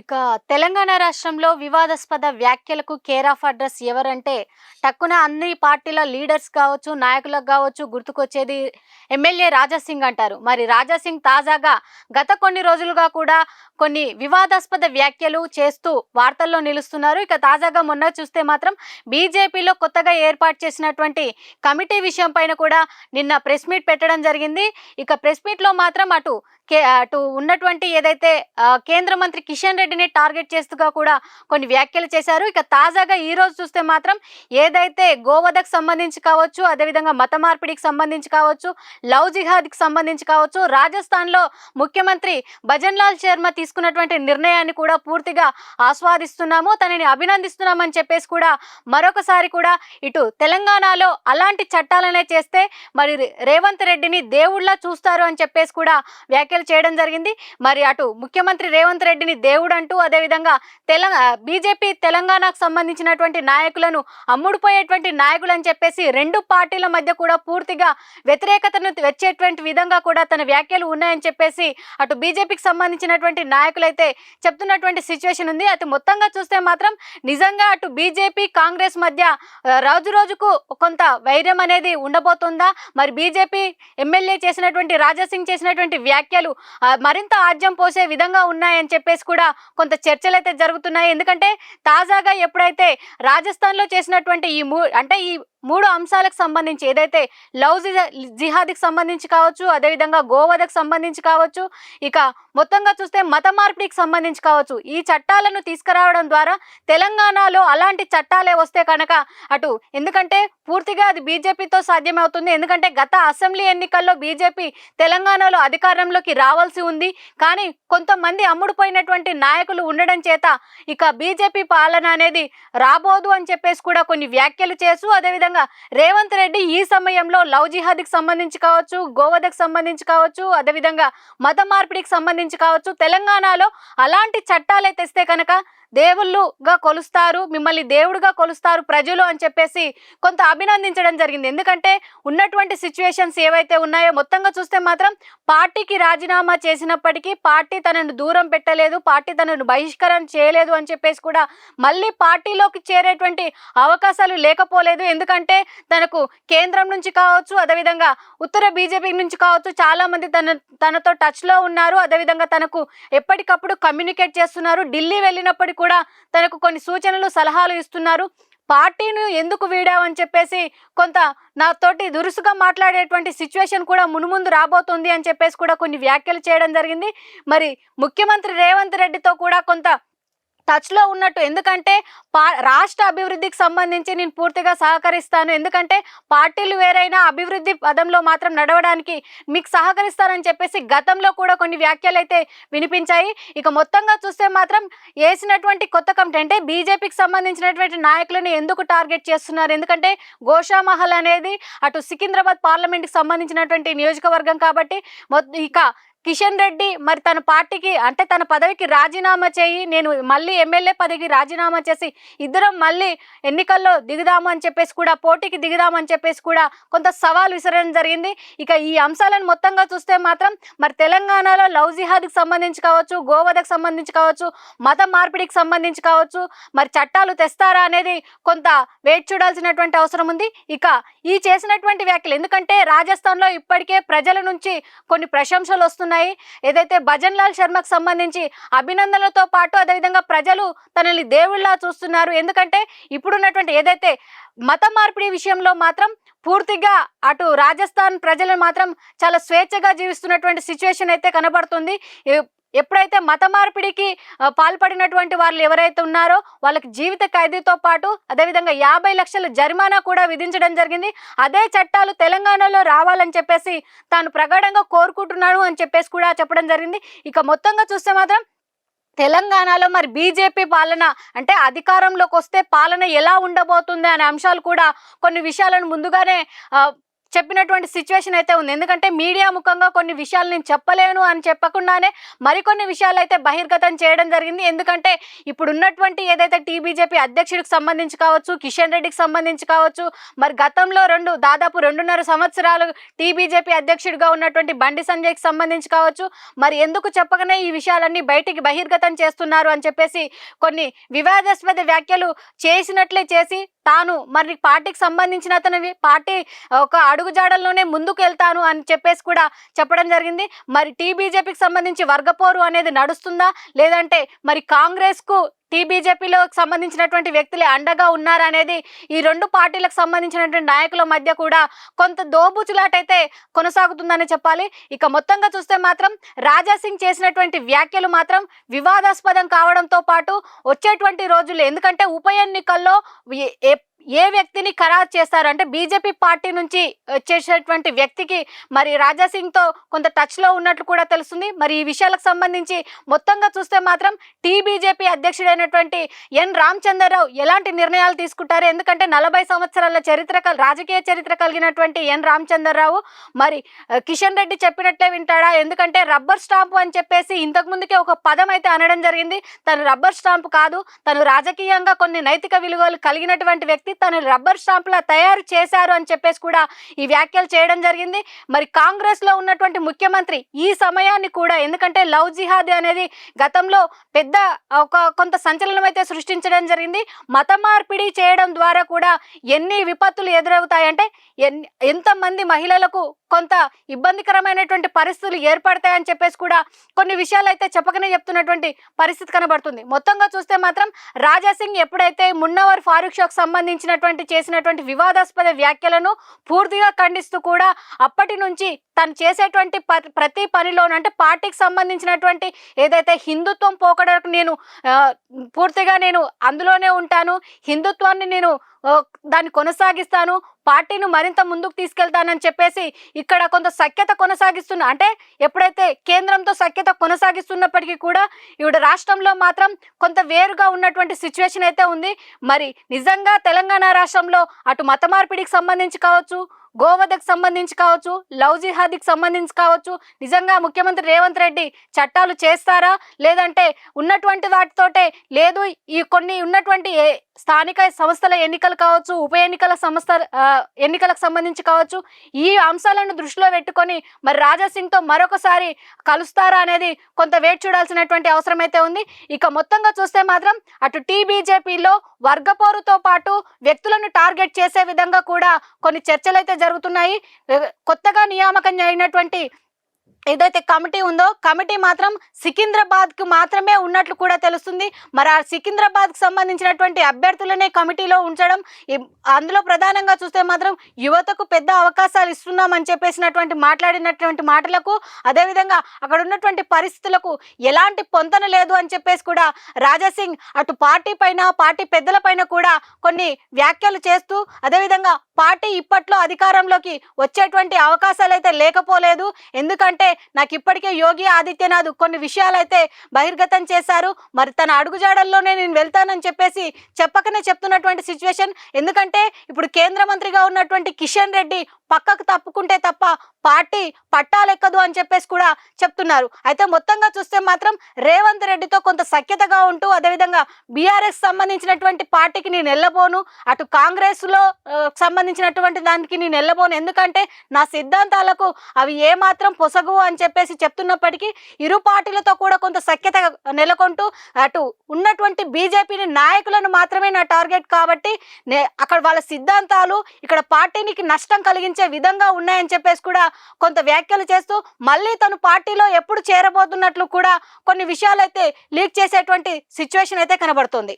ఇక తెలంగాణ రాష్ట్రంలో వివాదాస్పద వ్యాఖ్యలకు కేర్ ఆఫ్ అడ్రస్ ఎవరంటే టక్కున అన్ని పార్టీల లీడర్స్ కావచ్చు నాయకులకు కావచ్చు గుర్తుకొచ్చేది ఎమ్మెల్యే రాజాసింగ్ అంటారు. మరి రాజాసింగ్ తాజాగా గత కొన్ని రోజులుగా కూడా కొన్ని వివాదాస్పద వ్యాఖ్యలు చేస్తూ వార్తల్లో నిలుస్తున్నారు. ఇక తాజాగా మొన్న చూస్తే మాత్రం బీజేపీలో కొత్తగా ఏర్పాటు చేసినటువంటి కమిటీ విషయం పైన కూడా నిన్న ప్రెస్ మీట్ పెట్టడం జరిగింది. ఇక ప్రెస్ మీట్లో మాత్రం అటు అటు ఉన్నటువంటి ఏదైతే కేంద్ర మంత్రి కిషన్ రెడ్డిని టార్గెట్ చేస్తూగా కూడా కొన్ని వ్యాఖ్యలు చేశారు. ఇక తాజాగా ఈ రోజు చూస్తే మాత్రం ఏదైతే గోవధకు సంబంధించి కావచ్చు అదేవిధంగా మత మార్పిడికి సంబంధించి కావచ్చు లవ్ జిహాద్కి సంబంధించి కావచ్చు రాజస్థాన్లో ముఖ్యమంత్రి భజన్ లాల్ శర్మ తీసుకున్నటువంటి నిర్ణయాన్ని కూడా పూర్తిగా ఆస్వాదిస్తున్నాము. తనని అభినందిస్తున్నామని చెప్పేసి కూడా మరొకసారి కూడా ఇటు తెలంగాణలో అలాంటి చట్టాలనే చేస్తే మరి రేవంత్ రెడ్డిని దేవుళ్ళ చూస్తారు అని చెప్పేసి కూడా వ్యాఖ్యలు చేయడం జరిగింది. మరి అటు ముఖ్యమంత్రి రేవంత్ రెడ్డిని దేవుడు అంటూ అదేవిధంగా తెలంగాణ బీజేపీ తెలంగాణకు సంబంధించినటువంటి నాయకులను అమ్ముడుపోయేటువంటి నాయకులు అని చెప్పేసి రెండు పార్టీల మధ్య కూడా పూర్తిగా వ్యతిరేకతను వచ్చేటువంటి విధంగా కూడా తన వ్యాఖ్యలు ఉన్నాయని చెప్పేసి అటు బీజేపీకి సంబంధించినటువంటి నాయకులైతే చెప్తున్నటువంటి సిచ్యువేషన్ ఉంది. అది మొత్తంగా చూస్తే మాత్రం నిజంగా అటు బీజేపీ కాంగ్రెస్ మధ్య రోజు రోజుకు కొంత వైరం అనేది ఉండబోతుందా? మరి బీజేపీ ఎమ్మెల్యే చేసినటువంటి రాజాసింగ్ చేసినటువంటి వ్యాఖ్యలు ఆ, మరింత ఆజ్యం పోసే విధంగా ఉన్నాయని చెప్పేసి కూడా కొంత చర్చలు అయితే జరుగుతున్నాయి. ఎందుకంటే తాజాగా ఎప్పుడైతే రాజస్థాన్లో చేసినటువంటి ఈ అంటే ఈ మూడు అంశాలకు సంబంధించి ఏదైతే లవ్ జిహా- జిహాద్కి సంబంధించి కావచ్చు అదేవిధంగా గోవధకు సంబంధించి కావచ్చు ఇక మొత్తంగా చూస్తే మత మార్పిడికి సంబంధించి కావచ్చు ఈ చట్టాలను తీసుకురావడం ద్వారా తెలంగాణలో అలాంటి చట్టాలే వస్తే కనుక అటు ఎందుకంటే పూర్తిగా అది బీజేపీతో సాధ్యమవుతుంది ఎందుకంటే గత అసెంబ్లీ ఎన్నికల్లో బీజేపీ తెలంగాణలో అధికారంలోకి రావాల్సి ఉంది కానీ కొంతమంది అమ్ముడుపోయినటువంటి నాయకులు ఉండడం చేత ఇక బీజేపీ పాలన అనేది రాబోదు అని చెప్పేసి కూడా కొన్ని వ్యాఖ్యలు చేస్తూ అదేవిధంగా రేవంత్ రెడ్డి ఈ సమయంలో లవ్ జిహాద్కి సంబంధించి కావచ్చు గోవధకు సంబంధించి కావచ్చు అదేవిధంగా మత మార్పిడికి సంబంధించి కావచ్చు తెలంగాణలో అలాంటి చట్టాలే తెస్తే కనుక దేవుళ్ళుగా కొలుస్తారు మిమ్మల్ని దేవుడుగా కొలుస్తారు ప్రజలు అని చెప్పేసి కొంత అభినందించడం జరిగింది. ఎందుకంటే ఉన్నటువంటి సిచ్యువేషన్స్ ఏవైతే ఉన్నాయో మొత్తంగా చూస్తే మాత్రం పార్టీకి రాజీనామా చేసినప్పటికీ పార్టీ తనను దూరం పెట్టలేదు పార్టీ తనను బహిష్కరణ చేయలేదు అని చెప్పేసి కూడా మళ్ళీ పార్టీలోకి చేరేటువంటి అవకాశాలు లేకపోలేదు. ఎందుకంటే తనకు కేంద్రం నుంచి కావచ్చు అదేవిధంగా ఉత్తర బీజేపీ నుంచి కావచ్చు చాలా మంది తన తనతో టచ్లో ఉన్నారు. అదేవిధంగా తనకు ఎప్పటికప్పుడు కమ్యూనికేట్ చేస్తున్నారు. ఢిల్లీ వెళ్ళినప్పటికీ కూడా తనకు కొన్ని సూచనలు సలహాలు ఇస్తున్నారు. పార్టీని ఎందుకు వీడావని చెప్పేసి కొంత నాతోటి దురుసుగా మాట్లాడేటువంటి సిచ్యువేషన్ కూడా మునుముందు రాబోతుంది అని చెప్పేసి కూడా కొన్ని వ్యాఖ్యలు చేయడం జరిగింది. మరి ముఖ్యమంత్రి రేవంత్ రెడ్డితో కూడా కొంత టచ్లో ఉన్నట్టు. ఎందుకంటే పా రాష్ట్ర అభివృద్ధికి సంబంధించి నేను పూర్తిగా సహకరిస్తాను. ఎందుకంటే పార్టీలు వేరైనా అభివృద్ధి పదంలో మాత్రం నడవడానికి మీకు సహకరిస్తానని చెప్పేసి గతంలో కూడా కొన్ని వ్యాఖ్యలు అయితే వినిపించాయి. ఇక మొత్తంగా చూస్తే మాత్రం వేసినటువంటి కొత్త కమిటీ అంటే బీజేపీకి సంబంధించినటువంటి నాయకులను ఎందుకు టార్గెట్ చేస్తున్నారు? ఎందుకంటే గోషామహల్ అనేది అటు సికింద్రాబాద్ పార్లమెంట్కి సంబంధించినటువంటి నియోజకవర్గం కాబట్టి మొ- ఇక కిషన్ రెడ్డి మరి తన పార్టీకి అంటే తన పదవికి రాజీనామా చేయి నేను మళ్ళీ ఎమ్మెల్యే పదవికి రాజీనామా చేసి ఇద్దరం మళ్ళీ ఎన్నికల్లో దిగుదాము అని చెప్పేసి కూడా పోటీకి దిగుదామని చెప్పేసి కూడా కొంత సవాల్ విసరడం జరిగింది. ఇక ఈ అంశాలను మొత్తంగా చూస్తే మాత్రం మరి తెలంగాణలో లవ్ జిహాద్కి సంబంధించి కావచ్చు గోవధకు సంబంధించి కావచ్చు మత మార్పిడికి సంబంధించి కావచ్చు మరి చట్టాలు తెస్తారా అనేది కొంత వేచి చూడాల్సినటువంటి అవసరం ఉంది. ఇక ఈ చేసినటువంటి వ్యాఖ్యలు ఎందుకంటే రాజస్థాన్లో ఇప్పటికే ప్రజల నుంచి కొన్ని ప్రశంసలు వస్తున్నాయి. ఏదైతే భజన్ లాల్ శర్మకు సంబంధించి అభినందనలతో పాటు అదేవిధంగా ప్రజలు తనని దేవుళ్ళ చూస్తున్నారు. ఎందుకంటే ఇప్పుడున్నటువంటి ఏదైతే మత మార్పిడి విషయంలో మాత్రం పూర్తిగా అటు రాజస్థాన్ ప్రజలు మాత్రం చాలా స్వేచ్ఛగా జీవిస్తున్నటువంటి సిచ్యువేషన్ అయితే కనబడుతుంది. ఎప్పుడైతే మత మార్పిడికి పాల్పడినటువంటి వాళ్ళు ఎవరైతే ఉన్నారో వాళ్ళకి జీవిత ఖైదీతో పాటు అదేవిధంగా యాభై లక్షల జరిమానా కూడా విధించడం జరిగింది. అదే చట్టాలు తెలంగాణలో రావాలని చెప్పేసి తాను ప్రగాఢంగా కోరుకుంటున్నాను అని చెప్పేసి కూడా చెప్పడం జరిగింది. ఇక మొత్తంగా చూస్తే మాత్రం తెలంగాణలో మరి బీజేపీ పాలన అంటే అధికారంలోకి వస్తే పాలన ఎలా ఉండబోతుంది అనే అంశాలు కూడా కొన్ని విషయాలను ముందుగానే చెప్పినటువంటి సిచ్యువేషన్ అయితే ఉంది. ఎందుకంటే మీడియా ముఖంగా కొన్ని విషయాలు నేను చెప్పలేను అని చెప్పకుండానే మరికొన్ని విషయాలు అయితే బహిర్గతం చేయడం జరిగింది. ఎందుకంటే ఇప్పుడు ఉన్నటువంటి ఏదైతే టీబీజేపీ అధ్యక్షుడికి సంబంధించి కావచ్చు కిషన్ రెడ్డికి సంబంధించి కావచ్చు మరి గతంలో రెండు దాదాపు రెండున్నర సంవత్సరాలు టీబీజేపీ అధ్యక్షుడిగా ఉన్నటువంటి బండి సంజయ్కి సంబంధించి కావచ్చు మరి ఎందుకు చెప్పకనే ఈ విషయాలన్నీ బయటికి బహిర్గతం చేస్తున్నారు అని చెప్పేసి కొన్ని వివాదాస్పద వ్యాఖ్యలు చేసినట్లే చేసి తాను మరి పార్టీకి సంబంధించిన అతని పార్టీ ఒక అడుగుజాడల్లోనే ముందుకు వెళ్తాను అని చెప్పేసి కూడా చెప్పడం జరిగింది. మరి టీబీజేపీకి సంబంధించి వర్గపోరు అనేది నడుస్తుందా? లేదంటే మరి కాంగ్రెస్కు టీ బీజేపీలోకి సంబంధించినటువంటి వ్యక్తులే అండగా ఉన్నారనేది ఈ రెండు పార్టీలకు సంబంధించినటువంటి నాయకుల మధ్య కూడా కొంత దోబుచులాటైతే కొనసాగుతుందని చెప్పాలి. ఇక మొత్తంగా చూస్తే మాత్రం రాజాసింగ్ చేసినటువంటి వ్యాఖ్యలు మాత్రం వివాదాస్పదం కావడంతో పాటు వచ్చేటువంటి రోజులు ఎందుకంటే ఉప ఎన్నికల్లో ఏ- వ్యక్తిని ఖరారు చేస్తారంటే బీజేపీ పార్టీ నుంచి వచ్చేసేటువంటి వ్యక్తికి మరి రాజాసింగ్తో కొంత టచ్లో ఉన్నట్లు కూడా తెలుస్తుంది. మరి ఈ విషయాలకు సంబంధించి మొత్తంగా చూస్తే మాత్రం టీబీజేపీ అధ్యక్షుడైనటువంటి ఎన్. రామచంద్రరావు ఎలాంటి నిర్ణయాలు తీసుకుంటారు? ఎందుకంటే నలభై సంవత్సరాల చరిత్ర రాజకీయ చరిత్ర కలిగినటువంటి ఎన్. రామచంద్రరావు మరి కిషన్ రెడ్డి చెప్పినట్లే వింటాడా? ఎందుకంటే రబ్బర్ స్టాంపు అని చెప్పేసి ఇంతకు ముందుకే ఒక పదం అయితే అనడం జరిగింది. తను రబ్బర్ స్టాంపు కాదు. తను రాజకీయంగా కొన్ని నైతిక విలువలు కలిగినటువంటి వ్యక్తి తను రబ్బర్ స్టాంప్లా తయారు చేశారు అని చెప్పేసి కూడా ఈ వ్యాఖ్యలు చేయడం జరిగింది. మరి కాంగ్రెస్లో ఉన్నటువంటి ముఖ్యమంత్రి ఈ సమయాన్ని కూడా ఎందుకంటే లవ్ జిహాద్ అనేది గతంలో పెద్ద ఒక కొంత సంచలనం అయితే సృష్టించడం జరిగింది. మత మార్పిడి చేయడం ద్వారా కూడా ఎన్ని విపత్తులు ఎదురవుతాయంటే ఎంతమంది మహిళలకు కొంత ఇబ్బందికరమైనటువంటి పరిస్థితులు ఏర్పడతాయని చెప్పేసి కూడా కొన్ని విషయాలు అయితే చెప్పకనే చెప్తున్నటువంటి పరిస్థితి కనబడుతుంది. మొత్తంగా చూస్తే మాత్రం రాజాసింగ్ ఎప్పుడైతే మున్నవర్ ఫారూక్ షాకు సంబంధించినటువంటి చేసినటువంటి వివాదాస్పద వ్యాఖ్యలను పూర్తిగా ఖండిస్తూ కూడా అప్పటి నుంచి తను చేసేటువంటి ప- ప్రతి పనిలోనూ అంటే పార్టీకి సంబంధించినటువంటి ఏదైతే హిందుత్వం పోకడకు నేను పూర్తిగా నేను అందులోనే ఉంటాను హిందుత్వాన్ని నేను దాన్ని కొనసాగిస్తాను పార్టీని మరింత ముందుకు తీసుకెళ్తానని చెప్పేసి ఇక్కడ కొంత సఖ్యత కొనసాగిస్తున్న అంటే ఎప్పుడైతే కేంద్రంతో సఖ్యత కొనసాగిస్తున్నప్పటికీ కూడా ఇవిడ రాష్ట్రంలో మాత్రం కొంత వేరుగా ఉన్నటువంటి సిచ్యువేషన్ అయితే ఉంది. మరి నిజంగా తెలంగాణ రాష్ట్రంలో అటు మత మార్పిడికి సంబంధించి కావచ్చు గోవధకు సంబంధించి కావచ్చు లవ్ జిహాదీకి సంబంధించి కావచ్చు నిజంగా ముఖ్యమంత్రి రేవంత్ రెడ్డి చట్టాలు చేస్తారా? లేదంటే ఉన్నటువంటి వాటితోటే లేదు ఈ కొన్ని ఉన్నటువంటి స్థానిక సంస్థల ఎన్నికలు కావచ్చు ఉప ఎన్నికల సంస్థ ఎన్నికలకు సంబంధించి కావచ్చు ఈ అంశాలను దృష్టిలో పెట్టుకొని మరి రాజాసింగ్తో మరొకసారి కలుస్తారా అనేది కొంత వేట్ చూడాల్సినటువంటి అవసరం అయితే ఉంది. ఇక మొత్తంగా చూస్తే మాత్రం అటు టీబీజేపీలో వర్గపోరుతో పాటు వ్యక్తులను టార్గెట్ చేసే విధంగా కూడా కొన్ని చర్చలు అయితే జరుగుతున్నాయి. కొత్తగా నియామకం అయినటువంటి ఏదైతే కమిటీ ఉందో కమిటీ మాత్రం సికింద్రాబాద్కు మాత్రమే ఉన్నట్లు కూడా తెలుస్తుంది. మరి ఆ సికింద్రాబాద్కు సంబంధించినటువంటి అభ్యర్థులనే కమిటీలో ఉంచడం అందులో ప్రధానంగా చూస్తే మాత్రం యువతకు పెద్ద అవకాశాలు ఇస్తున్నామని చెప్పేసినటువంటి మాట్లాడినటువంటి మాటలకు అదేవిధంగా అక్కడ ఉన్నటువంటి పరిస్థితులకు ఎలాంటి పొంతన లేదు అని చెప్పేసి కూడా రాజాసింగ్ అటు పార్టీ పైన పార్టీ పెద్దల పైన కూడా కొన్ని వ్యాఖ్యలు చేస్తూ అదేవిధంగా పార్టీ ఇప్పట్లో అధికారంలోకి వచ్చేటువంటి అవకాశాలు అయితే లేకపోలేదు. ఎందుకంటే నాకు ఇప్పటికే యోగి ఆదిత్యనాథ్ కొన్ని విషయాలైతే బహిర్గతం చేశారు. మరి తన అడుగుజాడల్లోనే నేను వెళ్తానని చెప్పేసి చెప్పకనే చెప్తున్నటువంటి సిచ్యువేషన్. ఎందుకంటే ఇప్పుడు కేంద్ర మంత్రిగా ఉన్నటువంటి కిషన్ రెడ్డి పక్కకు తప్పుకుంటే తప్ప పార్టీ పట్టాలెక్కదు అని చెప్పేసి కూడా చెప్తున్నారు. అయితే మొత్తంగా చూస్తే మాత్రం రేవంత్ రెడ్డితో కొంత సఖ్యతగా ఉంటూ అదేవిధంగా బీఆర్ఎస్ సంబంధించినటువంటి పార్టీకి నేను వెళ్ళబోను అటు కాంగ్రెస్లో సంబంధించినటువంటి దానికి నేను వెళ్ళబోను ఎందుకంటే నా సిద్ధాంతాలకు అవి ఏమాత్రం పొసగు అని చెప్పేసి చెప్తున్నప్పటికీ ఇరు పార్టీలతో కూడా కొంత సఖ్యత నెలకొంటూ అటు ఉన్నటువంటి బీజేపీని నాయకులను మాత్రమే నా టార్గెట్ కాబట్టి నే అక్కడ వాళ్ళ సిద్ధాంతాలు ఇక్కడ పార్టీనికి నష్టం కలిగించే విధంగా ఉన్నాయని చెప్పేసి కూడా కొంత వ్యాఖ్యలు చేస్తూ మళ్ళీ తను పార్టీలో ఎప్పుడు చేరబోతున్నట్లు కూడా కొన్ని విషయాలైతే లీక్ చేసేటువంటి సిచ్యువేషన్ అయితే కనబడుతుంది.